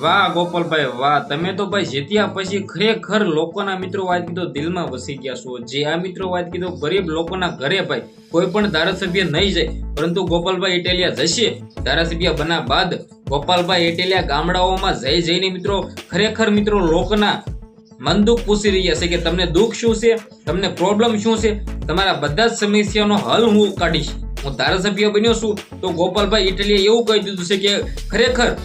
વાહ ગોપાલભાઈ, વાહ. તમે તો ભાઈ જીત્યા પછી ખરેખર લોકોના મિત્રો વાત કીધો, દિલમાં વસી ગયા છો. જે આ મિત્રો વાત કીધો, ગરીબ લોકોના ઘરે ભાઈ, કોઈ પણ ધારાસભ્ય નહીં જાય. પરંતુ ગોપાલભાઈ ઇટેલિયા જશે. ધારાસભ્ય બના બાદ ગોપાલભાઈ ઇટેલિયા ગામડાઓમાં જઈ જઈને મિત્રો, ખરેખર મિત્રો લોકોના મન દુઃખ પૂછી રહ્યા છે કે તમને દુઃખ શું છે? તમને પ્રોબ્લેમ શું છે? તમારા બધા જ સમસ્યાનો હલ હું કાઢીશ. હું ધારાસભ્ય બન્યો છું. તો ગોપાલભાઈ ઇટલીએ એવું કહી દીધું છે કે ખરેખર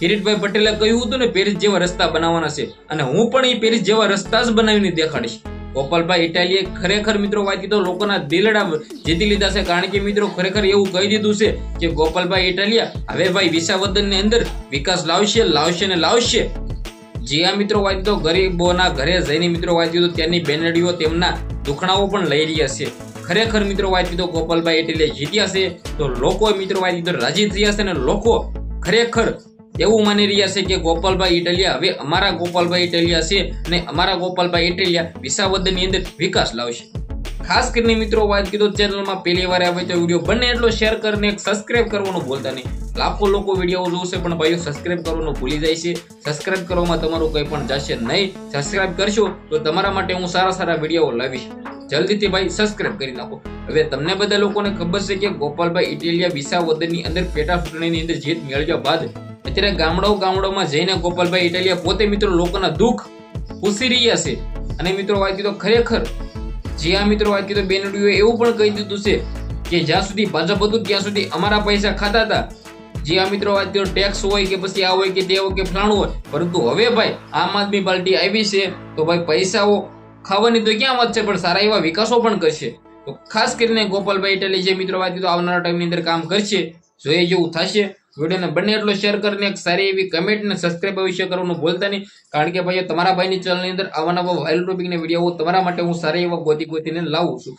કિરીટભાઈ પટેલે કહ્યું હતું ને, પેરિસ જેવા રસ્તા બનાવવાના છે. અને હું પણ એ પેરિસ જેવા રસ્તા જ બનાવીને દેખાડીશ. ગોપાલભાઈ ઇટાલીએ ખરેખર મિત્રો વાત કીધો, લોકોના દિલડા જીતી લીધા છે. કારણ કે મિત્રો ખરેખર એવું કહી દીધું છે કે ગોપાલભાઈ ઇટાલિયા, હવે ભાઈ વિસાવદનની અંદર વિકાસ લાવશે લાવશે ને લાવશે. જે મિત્રો વાત તો ગરીબોના ઘરે જઈને મિત્રો વાત કીધું, ત્યાંની બેનડીઓ તેમના દુખણાઓ પણ લઈ રહ્યા છે. ખરેખર મિત્રો વાત કીધો, ગોપાલભાઈ ઇટાલિયા જીત્યા છે, તો લોકો મિત્રો વાત કીધો, રાજી થયા છે અને લોકો ખરેખર એવું માની રહ્યા છે કે ગોપાલભાઈ ઇટલિયા હવે અમારા ગોપાલભાઈ ઇટલિયા છે અને અમારા ગોપાલભાઈ ઇટલિયા વિસાવદનની અંદર વિકાસ લાવશે. ખાસ કરીને મિત્રો વાત કીધો ચેનલમાં પહેલી વાર આવે તો વીડિયો બને એટલો શેર કરીને સબસ્ક્રાઇબ કરવાનું ભૂલતા નહીં. લાખો લોકો વીડિયો જોશે પણ ભાઈઓ સબસ્ક્રાઇબ કરવાનું ભૂલી જાય છે. સબસ્ક્રાઇબ કરવામાં તમારું કંઈ પણ જશે નહીં. સબસ્ક્રાઇબ કરશો તો તમારા માટે હું સારા સારા વીડિયો લાવીશ. જલ્દીથી ભાઈ સબસ્ક્રાઇબ કરી નાખો. હવે તમને બધા લોકોને ખબર છે કે ગોપાલભાઈ ઇટેલિયા વિસાવદનની અંદર પેટા ચૂંટણીની અંદર જીત મેળવ્યા બાદ અત્યારે ગામડાઓ ગામડાઓમાં જઈને ગોપાલભાઈ ઇટાલિયા પોતે મિત્રો લોકોના દુઃખ પૂછી રહ્યા છે. અને મિત્રો વાત કીધો ખરેખર જે આ મિત્રો વાત કીધો બેનડીઓએ એવું પણ કહી દીધું છે કે જ્યાં સુધી ભાજપ હતું ત્યાં સુધી અમારા પૈસા ખાતા હતા. જે આ મિત્રો વાત કીધો ટેક્સ હોય કે પછી આ હોય કે તે હોય કે ફલાણું હોય, પરંતુ હવે ભાઈ આમ આદમી પાર્ટી આવી છે તો ભાઈ પૈસાઓ ખાવાની તો ક્યાં વાત છે? પણ સારા એવા વિકાસો પણ કરશે. તો ખાસ કરીને ગોપાલભાઈ ઇટાલી જે મિત્રો વાત કીધું આવનારા ટાઈમની અંદર કામ કરશે, જોઈએ જેવું થશે. વિડીયોને બને એટલો શેર કરીને એક સારી એવી કમેન્ટ અને સબસ્ક્રાઇબ અવશ્ય કરવાનું ભૂલતા નહીં. કારણ કે ભાઈ તમારા ભાઈની ચેનલની અંદર આવા નવા વાયરલ ટોપિકના વીડિયો તમારા માટે હું સારા એવા ગોતી ગોતીને લાવું છું.